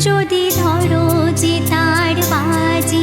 যদি ধরো যে তার বাজি